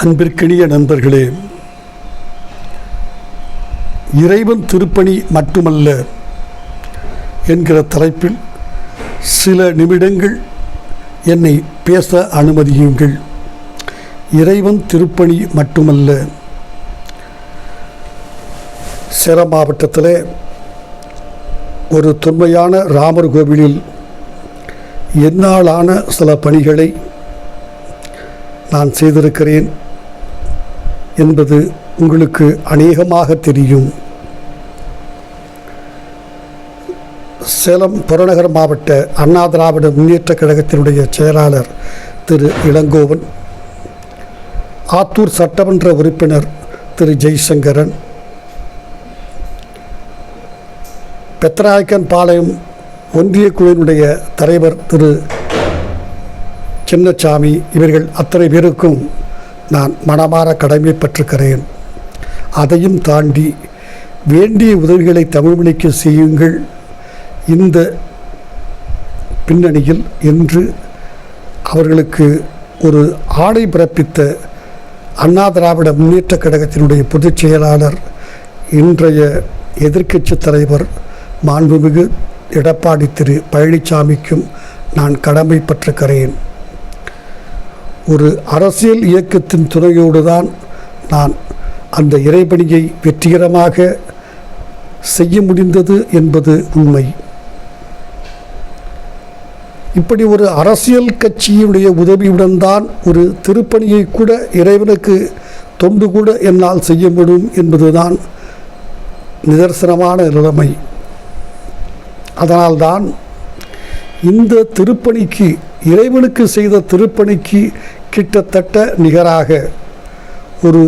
அன்பிற்கினிய நண்பர்களே இறைவன் திருப்பணி மட்டுமல்ல என்கிற தலைப்பில் சில நிமிடங்கள் என்னை பேச அனுமதியுங்கள். இறைவன் திருப்பணி மட்டுமல்ல சேலம் மாவட்டத்தில் ஒரு தொன்மையான ராமர் கோவிலில் என்னாலான சில பணிகளை நான் செய்திருக்கிறேன். என்பது உங்களுக்கு அநேகமாக தெரியும். சேலம் புறநகர் மாவட்ட அண்ணா திராவிட முன்னேற்ற கழகத்தினுடைய செயலாளர் திரு இளங்கோவன் ஆத்தூர் சட்டமன்ற உறுப்பினர் திரு ஜெய்சங்கரன் பெத்தநாயக்கன் பாளையம் ஒன்றிய குழுவினுடைய தலைவர் திரு சின்னசாமி இவர்கள் அத்தனை பேருக்கும் நான் மனமாற கடமைப்பட்டிருக்கிறேன் அதையும் தாண்டி வேண்டிய உதவிகளை தமிழ்மொழிக்கு செய்யுங்கள். இந்த பின்னணியில் என்று அவர்களுக்கு ஒரு ஆணை பிறப்பித்த அண்ணா திராவிட முன்னேற்ற கழகத்தினுடைய பொதுச் செயலாளர் இன்றைய எதிர்க்கட்சி தலைவர் மாண்புமிகு எடப்பாடி திரு பழனிசாமிக்கும் நான் கடமைப்பட்டிருக்கிறேன் ஒரு அரசியல் இயக்கத்தின் துணையோடு தான் நான் அந்த இறைபணியை வெற்றிகரமாக செய்ய முடிந்தது என்பது உண்மை. இப்படி ஒரு அரசியல் கட்சியினுடைய உதவியுடன் தான் ஒரு திருப்பணியை கூட இறைவனுக்கு தொண்டு கூட என்னால் செய்ய முடியும் என்பதுதான் நிதர்சனமான நிலைமை. அதனால்தான் இந்த திருப்பணிக்கு இறைவனுக்கு செய்த திருப்பணிக்கு கிட்டத்தட்ட நிகராக ஒரு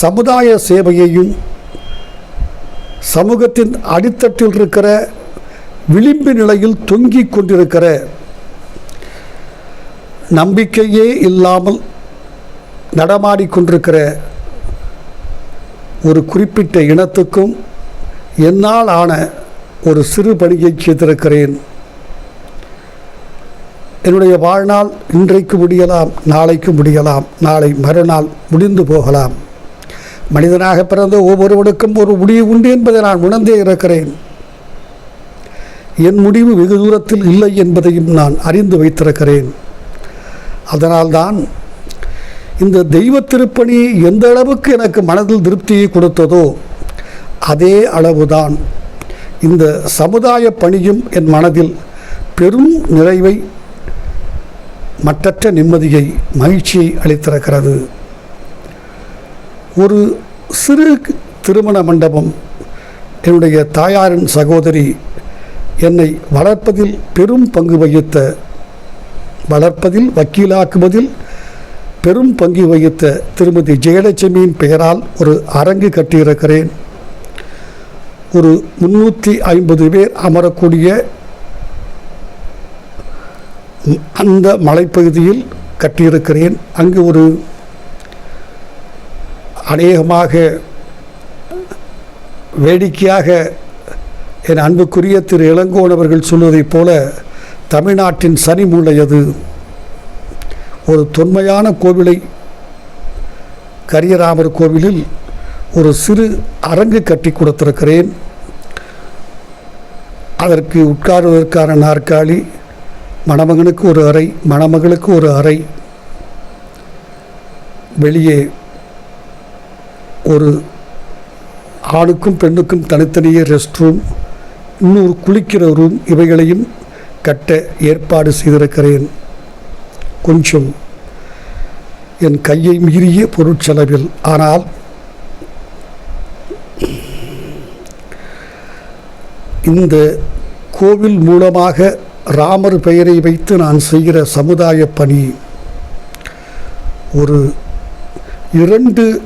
சமுதாய சேவையையும் சமூகத்தின் அடித்தட்டில் இருக்கிற விளிம்பு நிலையில் தொங்கிக் கொண்டிருக்கிற நம்பிக்கையே இல்லாமல் நடமாடிக்கொண்டிருக்கிற ஒரு குறிப்பிட்ட இனத்துக்கும் என்னால் ஆன ஒரு சிறு பணியை செய்திருக்கிறேன். என்னுடைய வாழ்நாள் இன்றைக்கு முடியலாம் நாளைக்கு முடியலாம் நாளை மறுநாள் முடிந்து போகலாம். மனிதனாக பிறந்த ஒவ்வொருவனுக்கும் ஒரு முடிவு உண்டு என்பதை நான் உணர்ந்தே இருக்கிறேன். என் முடிவு வெகு தூரத்தில் இல்லை என்பதையும் நான் அறிந்து வைத்திருக்கிறேன். அதனால்தான் இந்த தெய்வ திருப்பணி எந்த அளவுக்கு எனக்கு மனதில் திருப்தியை கொடுத்ததோ அதே அளவுதான் இந்த சமுதாய பணியும் என் மனதில் பெரும் நிறைவை மற்றற்ற நிம்மதியை மகிழ்ச்சியை அளித்திருக்கிறது. ஒரு சிறு திருமண மண்டபம் என்னுடைய தாயாரின் சகோதரி என்னை வளர்ப்பதில் பெரும் பங்கு வகித்த வளர்ப்பதில் வக்கீலாக்குவதில் பெரும் பங்கு வகித்த திருமதி ஜெயலட்சுமியின் பெயரால் ஒரு அரங்கு கட்டியிருக்கிறேன். ஒரு முன்னூற்றி ஐம்பது பேர் அமரக்கூடிய அந்த மலைப்பகுதியில் கட்டியிருக்கிறேன். அங்கு ஒரு அநேகமாக வேடிக்கையாக என் அன்புக்குரிய திரு இளங்கோன் அவர்கள் சொல்வதைப் போல தமிழ்நாட்டின் சனி மூளையது ஒரு தொன்மையான கோவிலை கரியராமர் கோவிலில் ஒரு சிறு அரங்கு கட்டி கொடுத்திருக்கிறேன். அதற்கு உட்காருவதற்கான நாற்காலி மணமகனுக்கு ஒரு அறை மணமகளுக்கு ஒரு அறை. வெளியே ஒரு ஆணுக்கும் பெண்ணுக்கும் தனித்தனியே ரெஸ்ட் ரூம் இன்னொரு குளிக்கிற ரூம் இவைகளையும் கட்ட ஏற்பாடு செய்திருக்கிறேன். கொஞ்சம் என் கையை மீறிய பொருட்செலவில். ஆனால் இந்த கோவில் மூலமாக ராமர் பெயரை வைத்து நான் செய்கிற சமுதாய பணி. ஒரு இரண்டு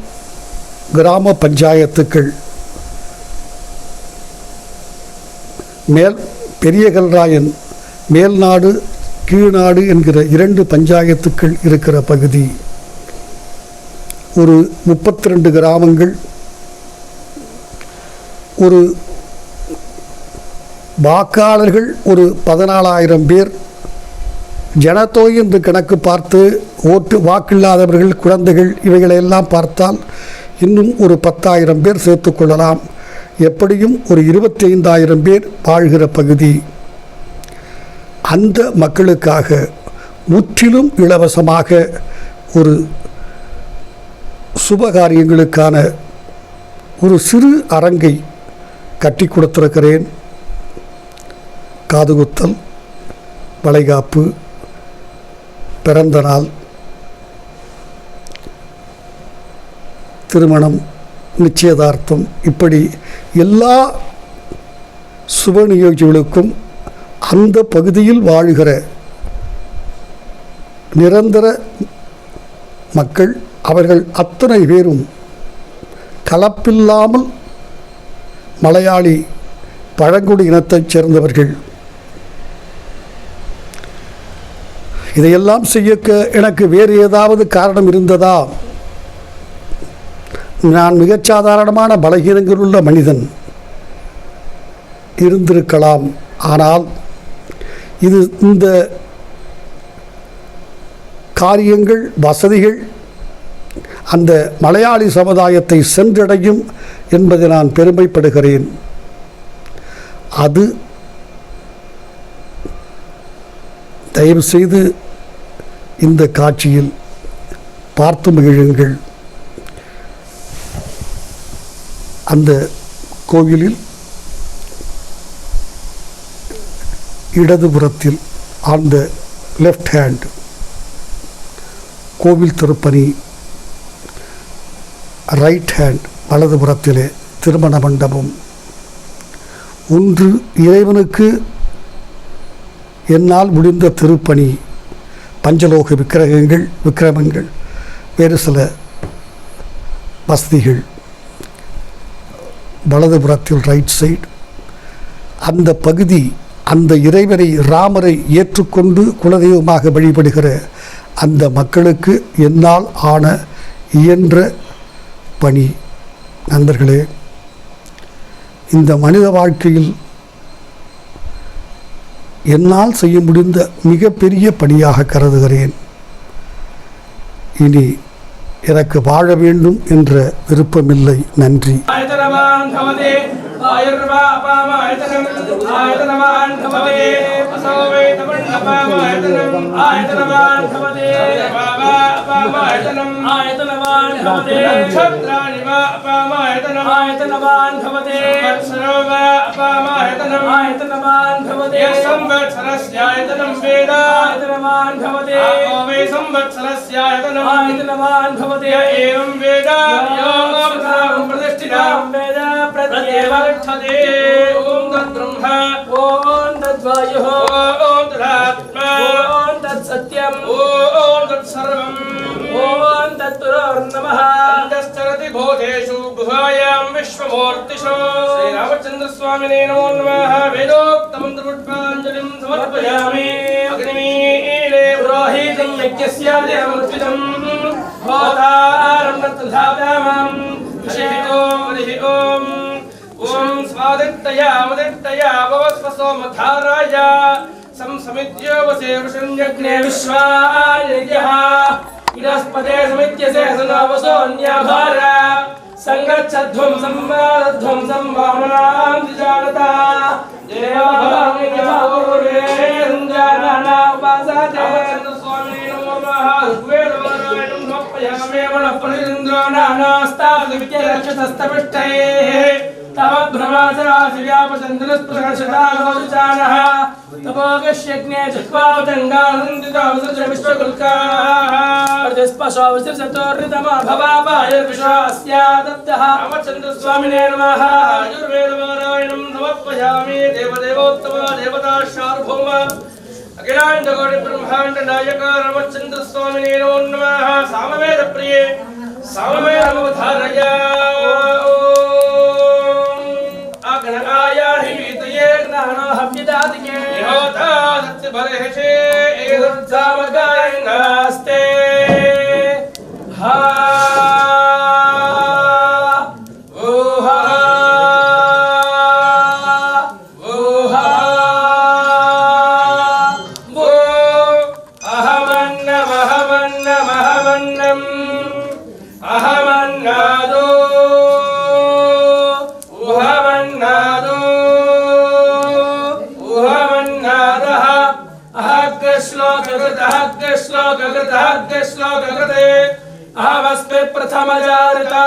கிராம பஞ்சாயத்துக்கள். மேல் பெரியகல்ராயன் மேல்நாடு கீழ்நாடு என்கிற இரண்டு பஞ்சாயத்துக்கள் இருக்கிற பகுதி. ஒரு முப்பத்தி ரெண்டு கிராமங்கள். ஒரு வாக்காளர்கள் ஒரு பதினாலாயிரம் பேர். ஜனத்தொகை என்று கணக்கு பார்த்து ஓட்டு வாக்கில்லாதவர்கள் குழந்தைகள் இவைகளையெல்லாம் பார்த்தால் இன்னும் ஒரு பத்தாயிரம் பேர் சேர்த்துக்கொள்ளலாம் எப்படியும் ஒரு இருபத்தைந்தாயிரம் பேர் வாழ்கிற பகுதி. அந்த மக்களுக்காக முற்றிலும் இலவசமாக ஒரு சுபகாரியங்களுக்கான ஒரு சிறு அரங்கை கட்டி கொடுத்திருக்கிறேன். காதுகுத்தல் வளைகாப்பு பிறந்த நாள் திருமணம் நிச்சயதார்த்தம் இப்படி எல்லா சுப நிகழ்ச்சிகளுக்கும் அந்த பகுதியில் வாழுகிற நிரந்தர மக்கள் அவர்கள் அத்தனை பேரும் கலப்பில்லாமல் மலையாளி பழங்குடி இனத்தைச் சேர்ந்தவர்கள். இதையெல்லாம் செய்யக்க எனக்கு வேறு ஏதாவது காரணம் இருந்ததா? நான் மிகச்சாதாரணமான பலகீனங்கள் உள்ள மனிதன். இருந்திருக்கலாம். ஆனால் இது இந்த காரியங்கள் வசதிகள் அந்த மலையாளி சமுதாயத்தை சென்றடையும் என்பதை நான் பெருமைப்படுகிறேன். அது தயவு செய்து இந்த காட்சியில் பார்த்து மகிழுங்கள். அந்த கோவிலில் இடதுபுறத்தில் ஆன் த லெஃப்ட் ஹேண்ட் கோவில் திருப்பணி ரைட் ஹேண்ட் வலதுபுறத்திலே திருமண மண்டபம். ஒன்று இறைவனுக்கு என்னால் முடிந்த திருப்பணி பஞ்சலோக விக்கிரகங்கள் விக்கிரமங்கள் வேறு சில வசதிகள். வலதுபுறத்தில் ரைட் சைடு அந்த பகுதி அந்த இறைவனை ராமரை ஏற்றுக்கொண்டு குலதெய்வமாக வழிபடுகிற அந்த மக்களுக்கு என்னால் ஆன இயன்ற பணி. நண்பர்களே இந்த மனித வாழ்க்கையில் என்னால் செய்ய முடிந்த மிகப்பெரிய பணியாக கருதுகிறேன். இனி எனக்கு வாழ வேண்டும் என்ற விருப்பமில்லை. நன்றி. आयतनवान् भवते आयुर्वा अपामायतनम् आयतनवान् भवते असो वेदमण्डपामायतनम् आयतनवान् भवते वावा अपामायतनम् आयतनवान् भवते क्षत्राणि वा अपामायतनम् आयतनवान् भवते संवत्सरो वा अपामायतनम् आयतनवान् भवते यः संवत्सरस्यायतनं वेद आयतनवान् भवते आपो वै संवत्सरस्यायतनम् आयतनवान् भवते य एवं वेद यो अवधानं प्रतिष्ठितां वेद प्रत्येव गच्छते ॐ तद्ब्रह्म ॐ तद्वायुः ॐ तदात्मा ॐ तत्सत्यम् ॐ तत्सर्वम् ॐ तत्पुरोर्नमः अन्तश्चरति भूतेषु गुहायां विश्वमूर्तिषु श्रीरामचन्द्रस्वामिने नमो नमः वेदोक्तमन्त्रपुष्पाञ्जलिं समर्पयामि अग्निमीले पुरोहितं यज्ञस्य देवमुद्भिदम् होतारं तद्धाव्यामम् ऋषिः ॐ हरिः ॐ ఓం స్వాదిత్తయా ఉదిత్తయా భవస్వ సోమధారాయ సంసమిత్యోపసేవృషంజజ్ఞే విశ్వాయజ్ఞ ఇదస్పదే సమిత్యసే సునావసోన్యాభార సంగచ్చధ్వం సంవాదధ్వం సంవామనాం జానత స్వామి నమః तव भ्रमासराशिव्यापचन्द्रस्पृशदालोचानः तपोगश्यज्ञे चत्वावचङ्गानन्दितावसृजविश्वकुल्कार्जस्पशोविश्वचतुर्ऋतमभवापायुर्विश्वास्यादब्धः नमः। सामवेद प्रिय देवदेवोत्तमो सामवे ejercer प्रथमजारिता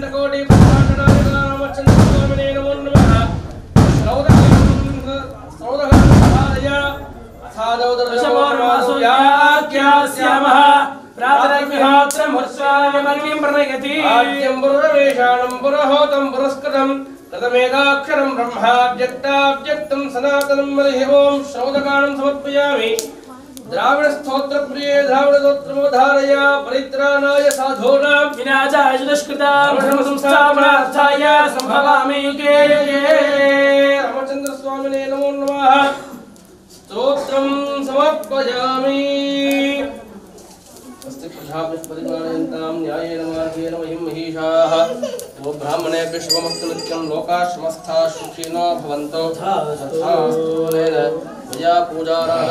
అఖిలాండకోటి శ్యామः ప్రాతరమిహాత్రముత్స్వాయమగ్నిం ప్రణయతి ఆద్యం పురవేషాణం పురహోతం పురస్కృతం తదమేకాక్షరం బ్రహ్మాభ్యక్తాభ్యక్తం సనాతనం మరిహి ఓం శ్రౌదకాణం సమర్పయామి द्रावण स्तोत्र प्रिय द्रावण स्तोत्र मधारया परित्राणाय साधूनां विनाजा दुष्कृतां संस्थापनार्थाय संभवामि युगे। युगे रामचंद्र स्वामिने नमो नमः। स्तोत्रम समर्पयामि। अस्ति प्रजापतिपरिपालयन्तां न्यायेन मार्गेण वयं महिषाः। तो ब्राह्मणे विश्वमस्तु नित्यं लोकाः सुखिनो भवन्तु। तथा पूजाराः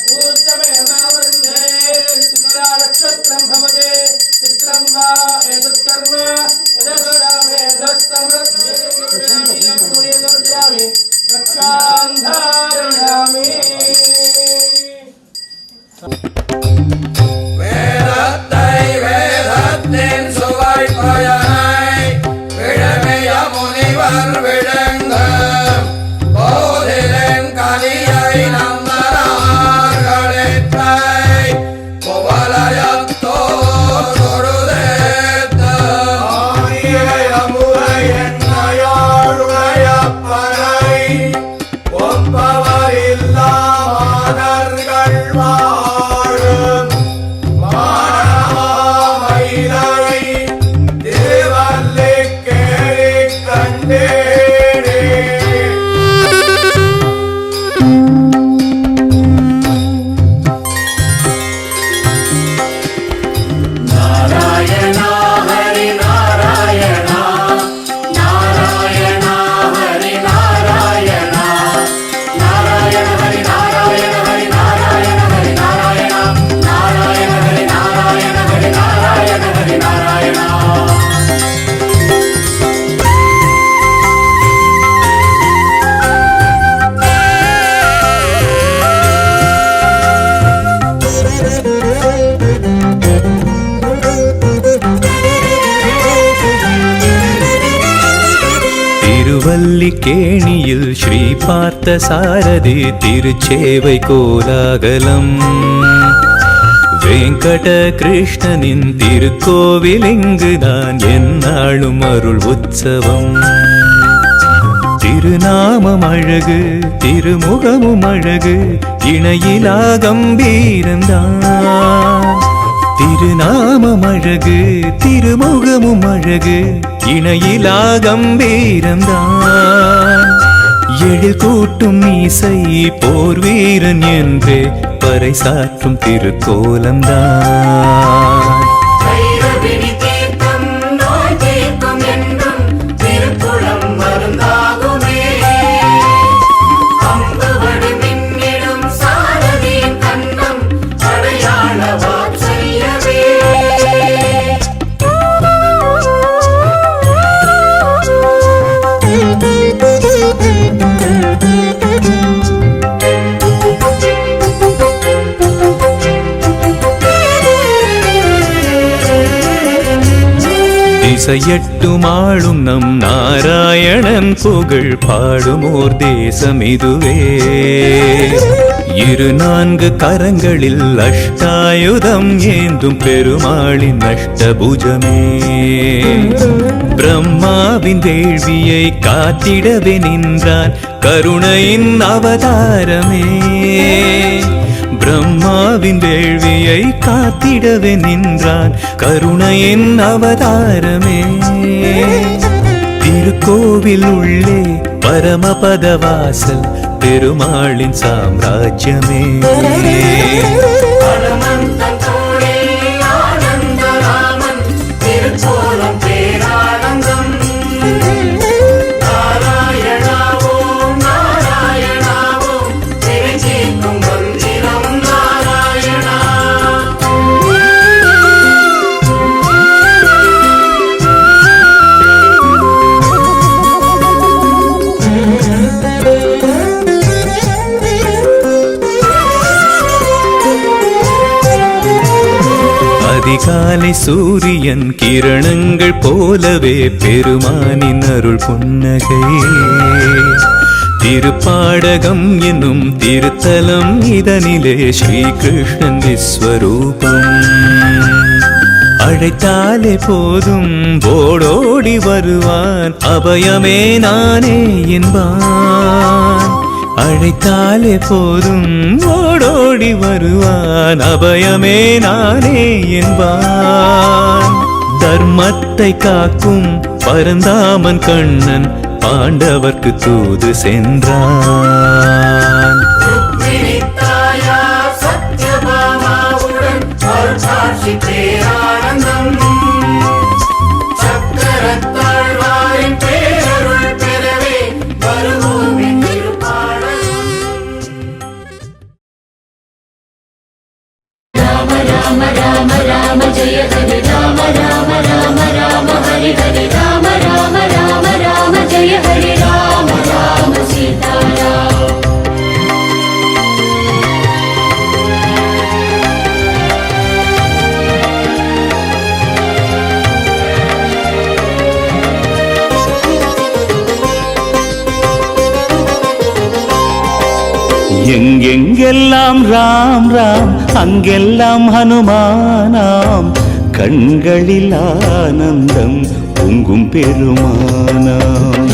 नक्षत्रं भवते चित्रं वा பார்த்த சாரதி திருச்சேவை கோலாகலம். வெங்கட கிருஷ்ணனின் திருக்கோவில் இங்குதான் எந்நாளும் அருள் உற்சவம். திருநாமம் அழகு திருமுகமும் அழகு இணையிலா கம்பீரந்தான் திருநாமம் அழகு திருமுகமும் அழகு இணையிலா கம்பீரந்தான் எழில் கூட்டும் இசை போர் வீரன் என்றே பறைசாற்றும் திருக்கோலம்தான். திசையட்டும் ஆளும் நம் நாராயணன் புகழ் பாடுமோர் தேசம் இதுவே இரு நான்கு கரங்களில் அஷ்டாயுதம் ஏந்தும் பெருமாளின் அஷ்டபுஜமே. பிரம்மாவின் வேள்வியை காத்திடவே நின்றான் கருணையின் அவதாரமே. பிரம்மாவின் வேள்வியை காத்திடவே நின்றான் கருணையின் அவதாரமே. திருக்கோவில் உள்ளே பரமபதவாசல் பெருமாளின் சாம்ராஜ்யமே. மாலை சூரியன் கிரணங்கள் போலவே பெருமானின் அருள் புன்னகை. திருப்பாடகம் என்னும் திருத்தலம் இதனிலே ஸ்ரீகிருஷ்ணன் விஸ்வரூபம். அழைத்தாலே போதும் ஓடோடி வருவான் அபயமே நானே என்பான். அழைத்தாலே போதும் ஓடோடி வருவான். அபயமே நானே என்பான். தர்மத்தை காக்கும் பரந்தாமன் கண்ணன் பாண்டவர்க்கு தூது சென்றான். கண்களில் ஆனந்தம் பொங்கும் பெருமானாம்.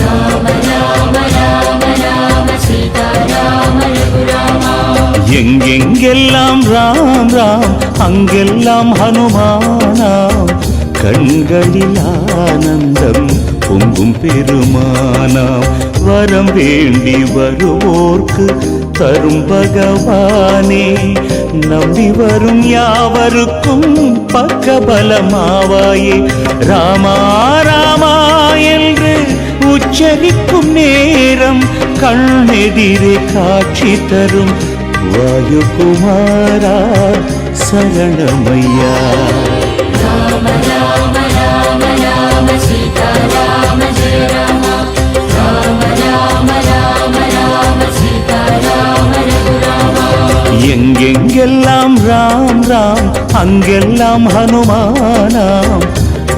எங்கெங்கெல்லாம் ராம் ராம் அங்கெல்லாம் ஹனுமானாம். கண்களில் ஆனந்தம் பொங்கும் பெருமானாம். வரம் வேண்டி வருவோர்க்கு தரும் பகவானே. நம்பி வரும் யாவருக்கும் பக்கபலமாவாயே. ராமா ராமா என்று உச்சரிக்கும் நேரம் கண்ணெதிரே காட்சி தரும். வாயுகுமாரா சரணமையா. எங்கெங்கெல்லாம் ராம் ராம் அங்கெல்லாம் ஹனுமானாம்.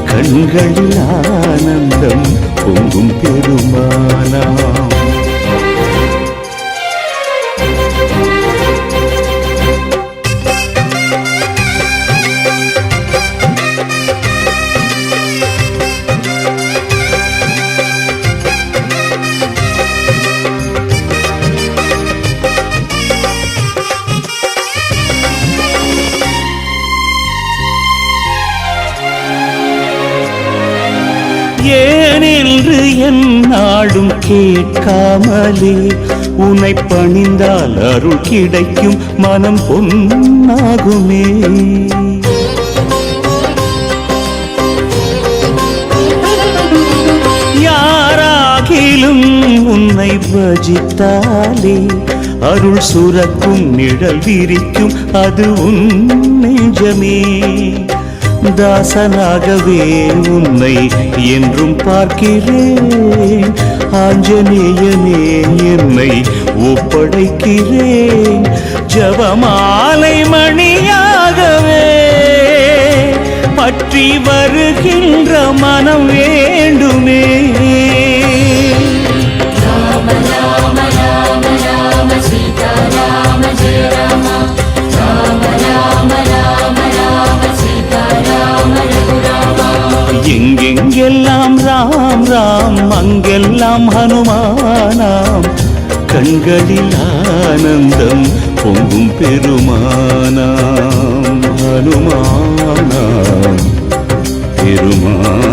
கண்களில் ஆனந்தம் பொங்கும் பெருமானாம். ஏனென்று நாடும் கேட்காமலே உனை பணிந்தால் அருள் கிடைக்கும் மனம் பொன்னாகுமே. யாராகிலும் உன்னை பஜித்தாலே அருள் சுரக்கும் நிழல் விரிக்கும் அது உன் நெஞ்சமே. தாசனாகவே உன்னை என்றும் பார்க்கிறேன். ஆஞ்சநேயனே என்னை ஒப்படைக்கிறேன். ஜபமாலை மணியாகவே பற்றி வருகின்ற மனம் வேண்டுமே. ராம ராம ராம ராம சீதா ராம ஜெய ராமா. எங்கெங்கெல்லாம் ராம் ராம் அங்கெல்லாம் ஹனுமானாம். கண்களில் ஆனந்தம் பொங்கும் பெருமானாம். ஹனுமானாம் பெருமானாம்.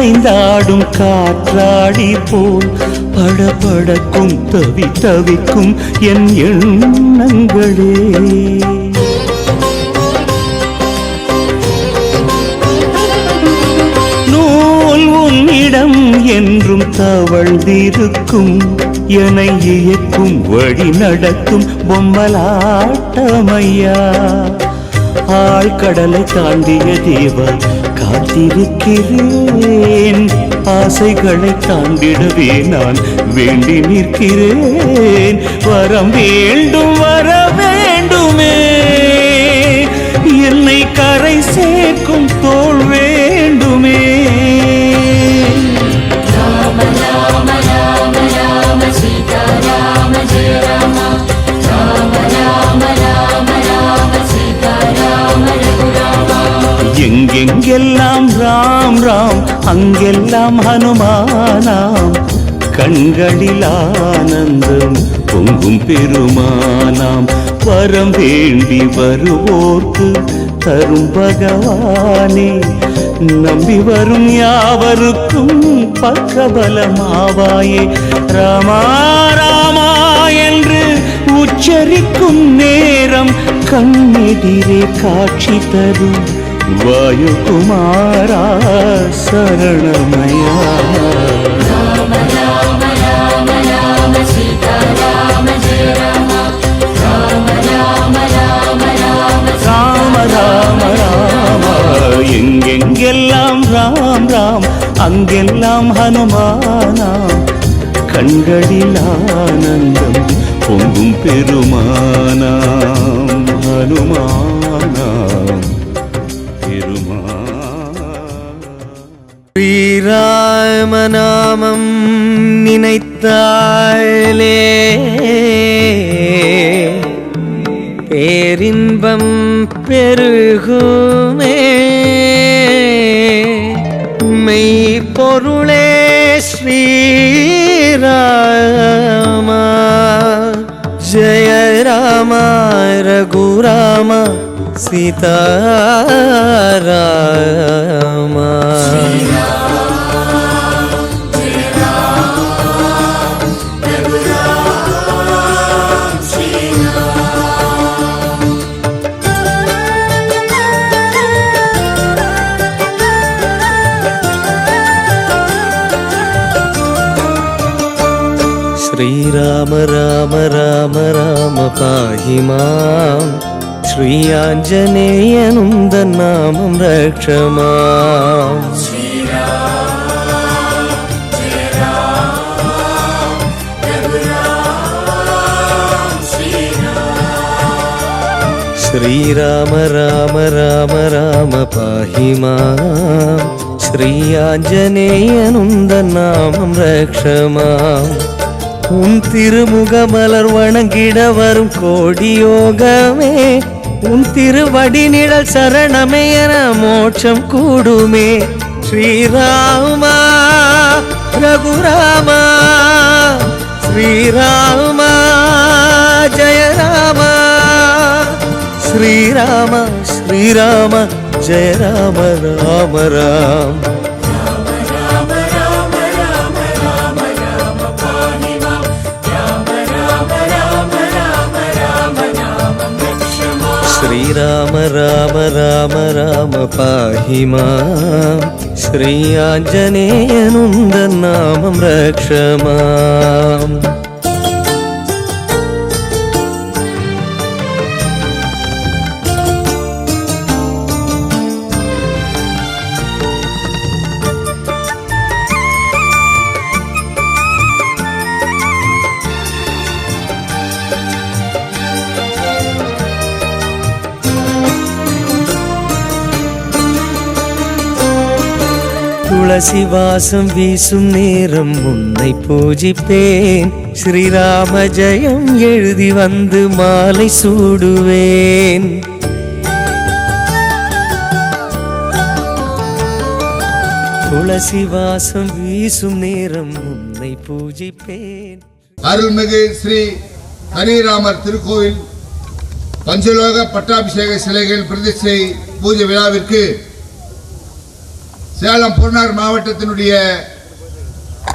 அசைந்தாடும் காற்றாடி போல் படபடக்கும் தவி தவிக்கும் என் எண்ணங்களே. நூல் உன்னிடம் என்றும் தவழ்ந்திருக்கும் என இயக்கும் வழி நடக்கும் பொம்மலாட்டமையா. ஆழ்கடலை தாண்டிய தேவன் காத்திருக்கிறேன். ஆசைகளை தாண்டிடவே நான் வேண்டி நிற்கிறேன். வரம் வேண்டும் வர வேண்டுமே. என்னை கரை சேர்க்கும் தோல் வேண்டுமே. ராம ராம ராம ராம சீதா ராம ஜெய ராம எங்கெங்கெல்லாம் ராம் ராம் அங்கெல்லாம் ஹனுமானாம். கண்களில் ஆனந்தம் பொங்கும் பெருமானாம். வரம் வேண்டி வருவோர்க்கு தரும் பகவானே. நம்பி வரும் யாவருக்கும் பக்கபலமாவாயே. ராமா ராமா என்று உச்சரிக்கும் நேரம் கண்ணெதிரே காட்சி தரும். वायुकुमारा शरणमया राम राम राम राम सीता राम जय राम राम राम राम राम எங்கெங்கெல்லாம் ராம் ராம் அங்கெல்லாம் ஹனுமானாம் கண்களில் ஆனந்தம் பொங்கும் பெருமானாம் ஹனுமான் ஸ்ரீராமநாமம் நினைத்தாலே பேரின்பம் பெருகுமே மெய் பொருளே ஸ்ரீராமா ஜெய ராம ரகுராம சீதாராமா ஸ்ரீராம ராம ராம ராம பாஹிமாம் ஸ்ரீயாஞ்சநேயனும் தன்னாமம் ரக்ஷமாம். ஸ்ரீராம ராம ராம ராம பாஹிமாம் ஸ்ரீயாஞ்சநேயனும் தன்னாமம் ரக்ஷமாம். உன் திருமுக மலர் வணங்கிட வரும் கோடி யோகமே உன் திருவடி நிழல் சரணமே என மோட்சம் கூடுமே. ஸ்ரீராமா ரகுராமா ஸ்ரீராமா ஜெயராமா. ஸ்ரீராம ஸ்ரீராம ஜெயராம ராம ராம. రామ రామ రామ పాహిమా శ్రీ ఆంజనేయనుందన్నామం రక్షమా துளசி வாசம் வீசும் நேரம் உன்னை பூஜிப்பேன். ஸ்ரீராம ஜெயம் எழுதி வந்து மாலை சூடுவேன். துளசி வாசம் வீசும் நேரம் உன்னை பூஜிப்பேன். அருள்மிகு ஸ்ரீ ஹரிராமர் திருக்கோயில் பஞ்சலோக பட்டாபிஷேக சிலைகள் பிரதிஷ்டை பூஜை விழாவிற்கு சேலம் புறநகர் மாவட்டத்தினுடைய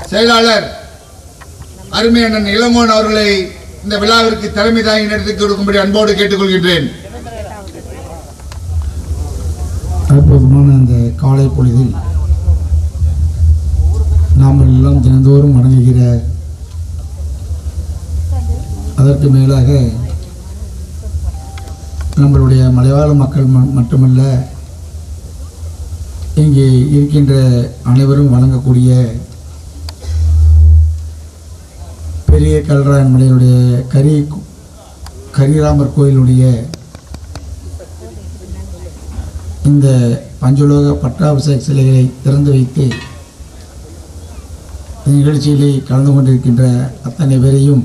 செயலாளர் அருமையண்ணன் இளங்கோன் அவர்களை இந்த விழாவிற்கு தலைமை தாங்கி நடத்தி கொடுக்கும்படி அன்போடு கேட்டுக்கொள்கின்றேன். அற்புதமான அந்த காலை பொழுதில் நாம் எல்லாம் தினந்தோறும் வணங்குகிற அதற்கு மேலாக நம்மளுடைய மலையாள மக்கள் ம- மட்டுமல்ல இங்கே இருக்கின்ற அனைவரும் வணங்கக்கூடிய பெரிய கல்ராயன் மலையினுடைய கரி கரிராமர் கோயிலுடைய இந்த பஞ்சலோக பட்டாபிஷேக சிலைகளை திறந்து வைத்து நிகழ்ச்சியிலே கலந்து கொண்டிருக்கின்ற அத்தனை பேரையும்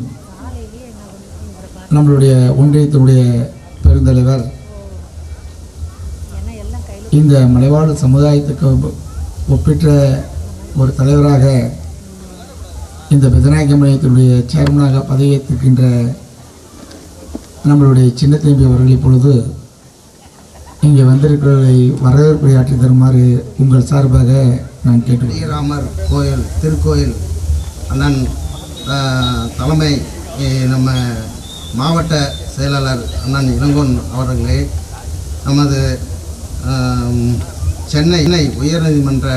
நம்மளுடைய ஒன்றியத்தினுடைய பெருந்தலைவர் இந்த மலைவாழ் சமுதாயத்துக்கு ஒப்பிட்ட ஒரு தலைவராக இந்த பெதநாயக மையத்தினுடைய சேர்மனாக பதவியேற்றிருக்கின்ற நம்மளுடைய சின்ன தம்பி அவர்கள் இப்பொழுது இங்கே வந்திருக்கிறவர்களை வரவேற்பை ஆற்றி தருமாறு உங்கள் சார்பாக நான் கேட்டுக்கொள்கிறேன். ஸ்ரீராமர் கோயில் திருக்கோயில் அண்ணன் தலைமை நம்ம மாவட்ட செயலாளர் அண்ணன் இளங்கோன் அவர்களே நமது சென்னை உயர்நீதிமன்ற